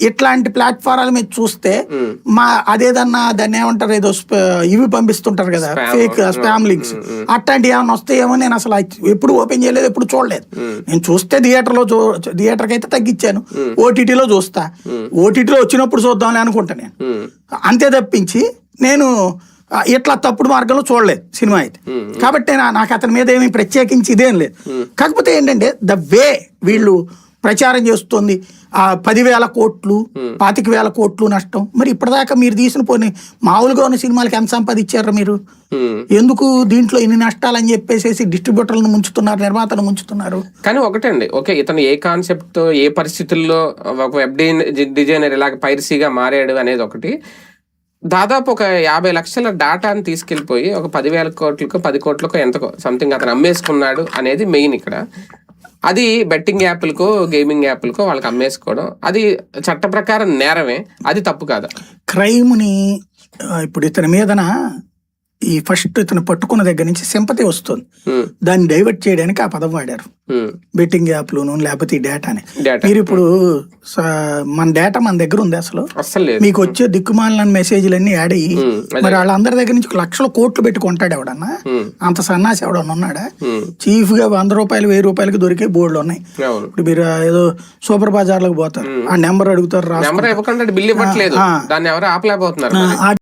ఇట్లాంటి ప్లాట్ఫారాల మీద చూస్తే మా అదేదన్నా దాన్ని ఏమంటారు ఏదో ఇవి పంపిస్తుంటారు కదా ఫేక్ స్పామ్ లింక్స్. అట్లాంటి ఏమైనా వస్తాయేమో నేను అసలు ఎప్పుడు ఓపెన్ చేయలేదు ఎప్పుడు చూడలేదు. నేను చూస్తే థియేటర్లో చూ థియేటర్కి అయితే తగ్గించాను ఓటీటీలో చూస్తా. ఓటీటీలో వచ్చినప్పుడు చూద్దామని అనుకుంటా నేను. అంతే తప్పించి నేను ఇట్లా తప్పుడు మార్గంలో చూడలేదు సినిమా అయితే. కాబట్టి నా- నాకు అతని మీద ఏమీ ప్రత్యేకించి ఇదేం లేదు. కాకపోతే ఏంటంటే ద వే వీళ్ళు ప్రచారం చేస్తుంది. ఆ పదివేల కోట్లు పాతిక వేల కోట్లు నష్టం. మరి ఇప్పటిదాకా మీరు తీసిన పోనీ మామూలుగా ఉన్న సినిమాలకి ఎంత సంపాదించారు మీరు. ఎందుకు దీంట్లో ఇన్ని నష్టాలని చెప్పేసి డిస్ట్రిబ్యూటర్లను ముంచుతున్నారు నిర్మాతలు ముంచుతున్నారు? కానీ ఒకటండి ఓకే ఇతను ఏ కాన్సెప్ట్తో ఏ పరిస్థితుల్లో ఒక వెబ్ డిజైనర్ ఇలాగ పైరసీగా మారాడు అనేది ఒకటి. దాదాపు ఒక యాభై లక్షల డాటాని తీసుకెళ్ళిపోయి ఒక పదివేల కోట్లకు పది కోట్లకు ఎంతకో సంథింగ్ అతను అమ్మేసుకున్నాడు అనేది మెయిన్ ఇక్కడ. అది బెట్టింగ్ యాప్లకో గేమింగ్ యాప్లకో వాళ్ళకి అమ్మేసుకోవడం. అది చట్ట ప్రకారం నేరమే. అది తప్పు కాదు. క్రైమ్ని ఇప్పుడు ఇతని మీదన ఈ ఫస్ట్ ఇతను పట్టుకున్న దగ్గర నుంచి సింపతి వస్తుంది. ఉమ్, దాన్ని డైవర్ట్ చేయడానికి ఆ పదం వాడారు. ఉమ్, బెట్టింగ్ యాప్లోను లేకపోతే ఈ డేటాని. డేటా. మీరు ఇప్పుడు స- మన డేటా మన దగ్గర ఉంది అసలు. మీకు వచ్చే దిక్కుమాలిన మెసేజ్లు అన్ని యాడ్ అయ్యి. మరి వాళ్ళందరి దగ్గర నుంచి లక్షల కోట్లు పెట్టి కొంటాడు ఎవడన్నా. అంత సన్నాసి ఎవడన్నా ఉన్నాడా? చీఫ్గా వంద రూపాయలు వెయ్యి రూపాయలకి దొరికే బోర్డులు ఉన్నాయి. ఇప్పుడు మీరు ఏదో సూపర్ బజార్లకు పోతారు. ఆ నెంబర్ అడుగుతారు